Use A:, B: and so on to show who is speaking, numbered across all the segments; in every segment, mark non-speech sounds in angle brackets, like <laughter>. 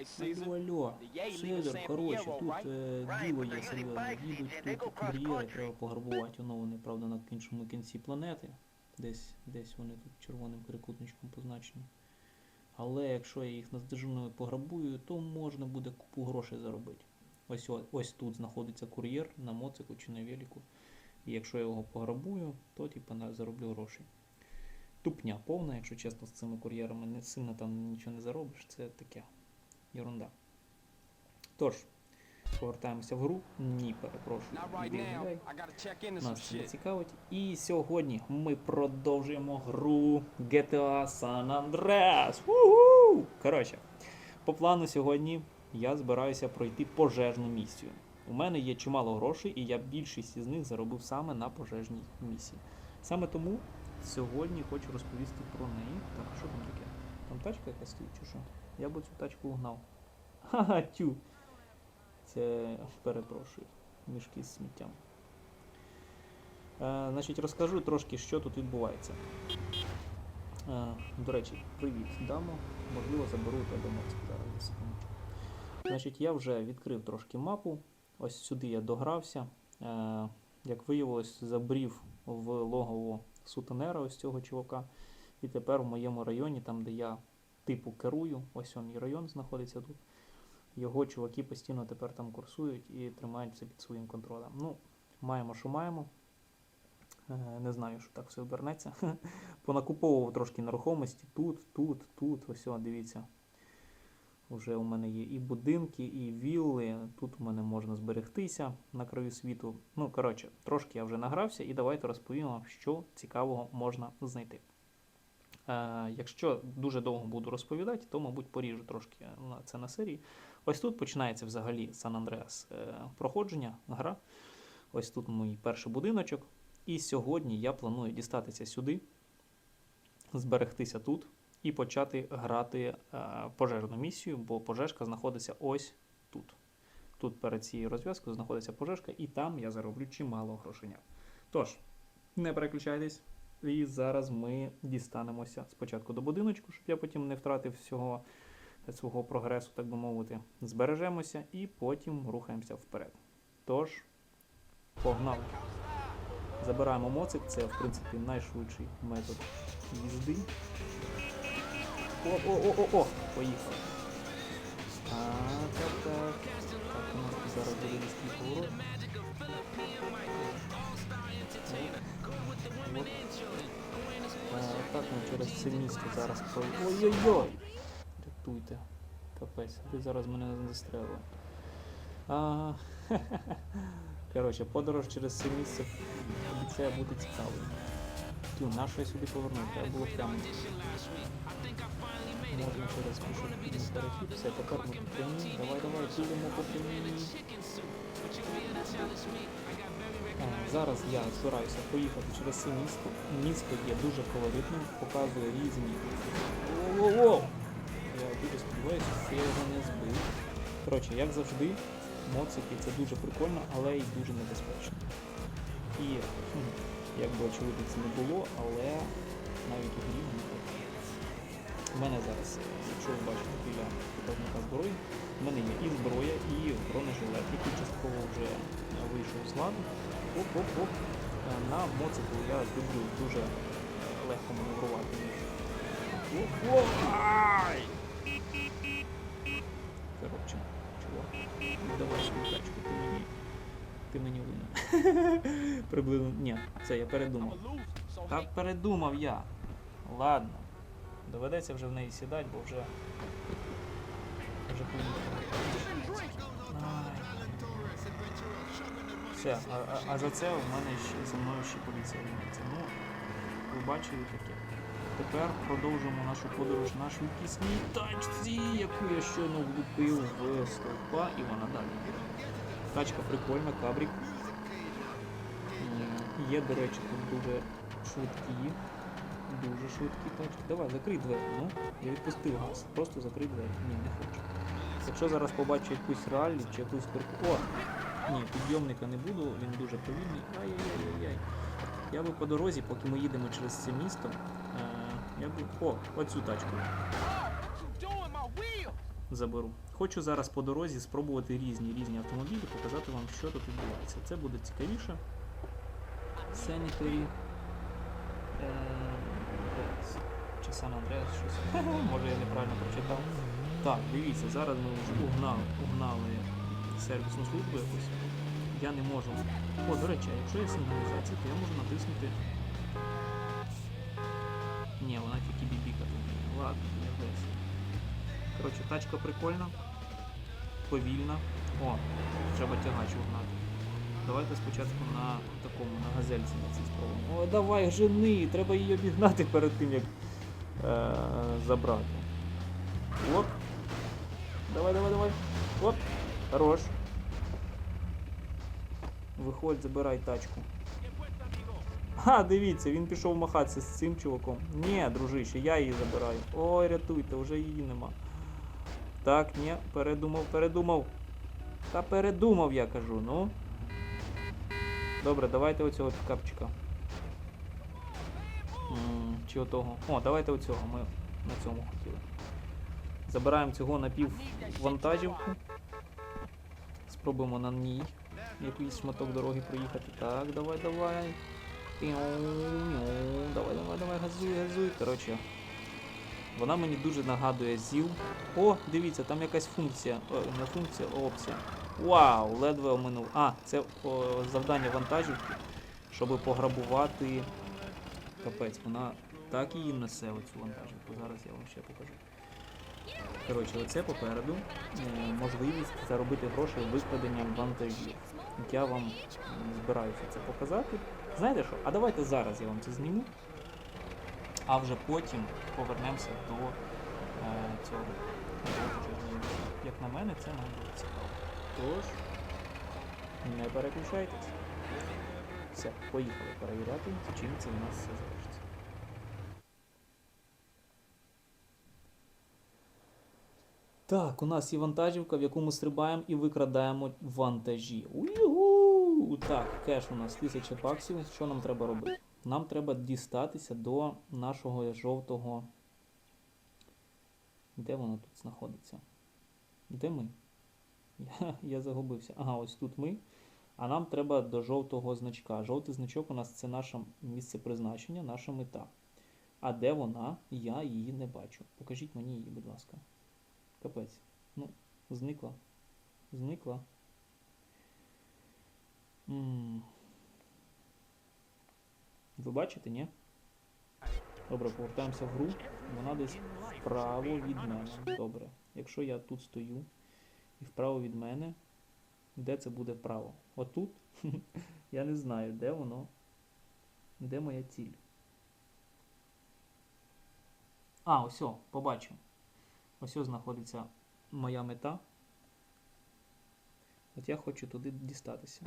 A: Алло, алло, Сидор, коротше, тут е, діло є серйозне. Їдуть тут кур'єри, треба пограбувати. Воно вони, правда, на іншому кінці планети. Десь, десь вони тут червоним трикутничком позначені. Але якщо я їх наздожену пограбую, то можна буде купу грошей заробити. Ось, ось тут знаходиться кур'єр на моцику чи на велику. І якщо я його пограбую, то типу, зароблю грошей. Тупня повна, якщо чесно, з цими кур'єрами не сильно там нічого не заробиш, це таке. Ерунда. Тож, повертаємося в гру. Ні, перепрошую.
B: Right
A: Нас це не цікавить. І сьогодні ми продовжуємо гру GTA San Andreas. Уху! Коротше, по плану сьогодні я збираюся пройти пожежну місію. У мене є чимало грошей, і я більшість із них заробив саме на пожежній місії. Саме тому сьогодні хочу розповісти про неї. Так, що там таке? Там тачка якась стоїть чи що? Я б цю тачку угнав. Ха-ха, тю. Це перепрошую. Мішки з сміттям. Е, значить, розкажу трошки, що тут відбувається. Е, до речі, привіт, дамо. Можливо, заберу тебе моцик зараз. Значить, я вже відкрив трошки мапу. Ось сюди я догрався. Е, як виявилось, забрів в логово сутенера ось цього чувака. І тепер в моєму районі, там, де я типу керую, ось он і район знаходиться тут. Його чуваки постійно тепер там курсують і тримають все під своїм контролем. Ну, маємо, що маємо. Е, Не знаю, що так все обернеться. <laughs> Понакуповував трошки нерухомості тут, тут, тут. Ось, дивіться. Уже у мене є і будинки, і вілли. Тут у мене можна зберегтися на краю світу. Ну, коротше, трошки я вже награвся, і давайте розповім вам, що цікавого можна знайти. Е, якщо дуже довго буду розповідати, то, мабуть, поріжу трошки на це на серії. Ось тут починається взагалі Сан Андреас е, проходження, гра. Ось тут мій перший будиночок. І сьогодні я планую дістатися сюди, зберегтися тут і почати грати е, пожежну місію, бо пожежка знаходиться ось тут. Тут перед цією розв'язкою знаходиться пожежка, і там я зароблю чимало грошенят. Тож, не переключайтесь. І зараз ми дістанемося спочатку до будиночку, щоб я потім не втратив всього свого прогресу, так би мовити. Збережемося і потім рухаємося вперед. Тож, погнали! Забираємо моцик, це в принципі найшвидший метод їзди. О-о-о-о-о! Поїхали. А, так, так. Так, у нас зараз буде різкий поворот. Так ми через це місто зараз про. Ой-ой-ой! Рятуйте. Капець, ви зараз мене застрелили. А, <laughs> Коротше, подорож через це місце обіцяє бути цікавою. Тю, на що я сюди повернув? Треба було прямо. Можна через пішохідний перехід. Все, тепер ми по. Давай, давай, підемо по прямій. Зараз я збираюся поїхати через це місто. Місто є дуже колоритним, показує різні. Воу-воу-воу! Я дуже сподіваюся, що я його не збив. Коротше, як завжди, моцики це дуже прикольно, але й дуже небезпечно. І хм, як би очевидно це не було, але навіть у грі не так. У мене зараз, якщо ви бачите біля показника зброї, в мене є і зброя, і бронежилет, який частково вже вийшов з ладу. Оп-оп-оп. Е, На моцику я люблю дуже е, легко маневрувати. Ай! Коротше, чувак, давай свою тачку, ти мені. Ти мені винен. <laughs> Приблизно. Ні, це я передумав. Та передумав я. Ладно. Доведеться вже в неї сідати, бо вже. Вже поїхали. Все, а, а, за це в мене ще за мною ще поліція гониться. Ну, ви бачили таке. Тепер продовжимо нашу подорож на швидкісній тачці, яку я щойно влупив в стовпа, і вона далі. Тачка прикольна, кабрік. Є, до речі, тут дуже швидкі. Дуже швидкі тачки. Давай, закрий двері. Ну, я відпустив газ. Просто закрий двері. Ні, не хочу. Якщо зараз побачу якусь раллі чи якусь перку. О! Ні, підйомника не буду, він дуже повільний. Ай-яй-яй-яй. Я би по дорозі, поки ми їдемо через це місто. Е, я би. О, оцю тачку. Заберу. Хочу зараз по дорозі спробувати різні різні автомобілі, показати вам, що тут відбувається. Це буде цікавіше. Sanitary. е. Чи Сан Андреас щось. <laughs> Може я неправильно прочитав. Так, дивіться, зараз ми вже угнали, угнали сервісну службу якусь. Я не можу. О, до речі, якщо є сигналізація, то я можу натиснути. Ні, вона тільки бібікати. Ладно, не весь. Коротше, тачка прикольна, повільна. О, треба тягач угнати. Давайте спочатку на такому, на газельці на цій спробуємо. О, давай, жени! Треба її обігнати перед тим, як е- забрати. Оп. Давай, давай, давай. Оп. Хорош. Виходь, забирай тачку. А, дивіться, він пішов махатися з цим чуваком. Ні, дружище, я її забираю. Ой, рятуйте, вже її нема. Так, ні, передумав, передумав. Та передумав, я кажу, ну. Добре, давайте оцього пікапчика. М, Чи отого. О, давайте оцього. Ми на цьому хотіли. Забираємо цього напіввантажівку. Спробуємо на ній якийсь шматок дороги проїхати. Так, давай, давай. Давай, давай, давай, газуй, газуй. Коротше. Вона мені дуже нагадує ЗІЛ. О, дивіться, там якась функція. О, не функція, а опція. Вау, ледве оминув. А, це о, завдання вантажівки, щоб пограбувати. Капець, вона так її несе оцю вантажівку. Зараз я вам ще покажу. Коротше, оце попереду е, можливість заробити гроші викраденням вантажів. Я вам збираюся це показати. Знаєте що? А давайте зараз я вам це зніму, а вже потім повернемося до е, цього. Як на мене, це нам буде цікаво. Тож, не переключайтесь. Все, поїхали перевіряти, чим це у нас все залишиться. Так, у нас є вантажівка, в яку ми стрибаємо і викрадаємо вантажі. Уйгу! Так, кеш у нас 1000 баксів. Що нам треба робити? Нам треба дістатися до нашого жовтого. Де воно тут знаходиться? Де ми? Я, я загубився. Ага, ось тут ми. А нам треба до жовтого значка. Жовтий значок у нас це наше місце призначення, наша мета. А де вона? Я її не бачу. Покажіть мені її, будь ласка. Капець. Ну, зникла. Зникла. м Ви бачите, ні? Добре, повертаємося в гру. Вона десь вправо від мене. Добре. Якщо я тут стою і вправо від мене, де це буде вправо? Отут? <laughs> я не знаю, де воно. Де моя ціль? А, ось, о, побачив. Ось ось знаходиться моя мета. От я хочу туди дістатися.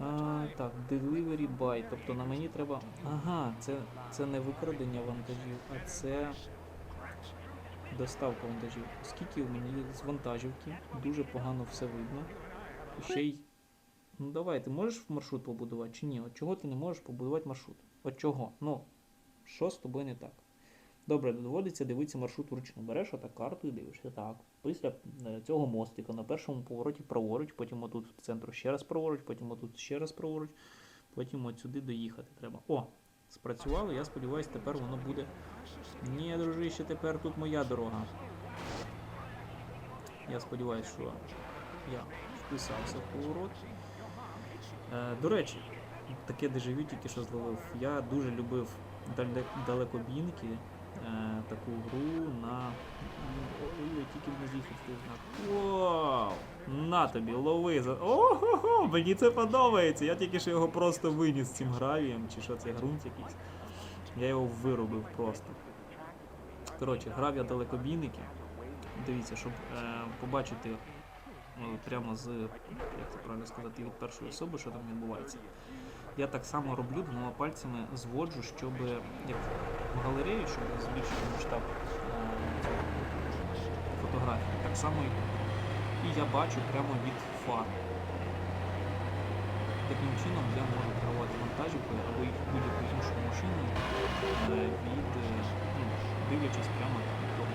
A: А, так, delivery by. Тобто на мені треба. Ага, це, це не викрадення вантажів, а це доставка вантажів. Оскільки в мені з вантажівки дуже погано все видно. І ще й. Ну давай, ти можеш маршрут побудувати чи ні? От чого ти не можеш побудувати маршрут? От чого? Ну, що з тобою не так? Добре, доводиться дивитися маршрут вручну. Береш отак карту і дивишся. Так. Після е, цього мостика на першому повороті праворуч, потім отут в центру ще раз праворуч, потім отут ще раз праворуч, потім от сюди доїхати треба. О, спрацювало, я сподіваюся, тепер воно буде. Ні, дружище, тепер тут моя дорога. Я сподіваюся, що я вписався в поворот. Е, до речі, таке дежавю тільки що зловив. Я дуже любив дале- далекобійники, таку гру на. Ой, я тільки не з'їхав в той знак. Вау! На тобі, лови за. Ого, мені це подобається. Я тільки що його просто виніс цим гравієм, чи що це ґрунт якийсь. Я його виробив просто. Коротше, грав я далекобійники. Дивіться, щоб е, побачити ну, прямо з, як це правильно сказати, від першої особи, що там відбувається. Я так само роблю двома пальцями зводжу, щоб як в галерею, щоб збільшити масштаб е, фотографії. Так само і. І я бачу прямо від фар. Таким чином я можу керувати вантажівкою або й будь-яку іншу машину е, від, е, ну, дивлячись прямо від того.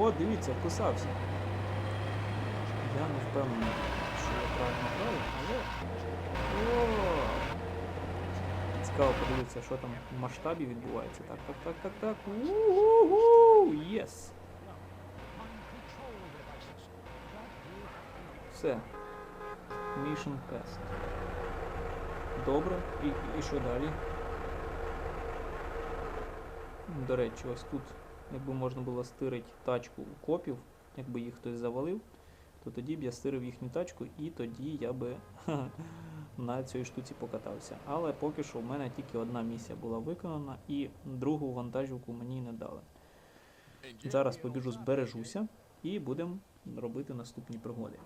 A: О, дивіться, вписався. Я не впевнений, що я правильно граю, але. О! Цікаво подивитися, що там в масштабі відбувається. Так, так, так, так, так. У-ху-ху! Єс! Все. Mission passed. Добре. І, і що далі? До речі, ось тут, якби можна було стирити тачку у копів, якби їх хтось завалив, то тоді б я стирив їхню тачку і тоді я би <laughs> на цій штуці покатався. Але поки що в мене тільки одна місія була виконана і другу вантажівку мені не дали. Зараз побіжу збережуся і будемо робити наступні пригоди.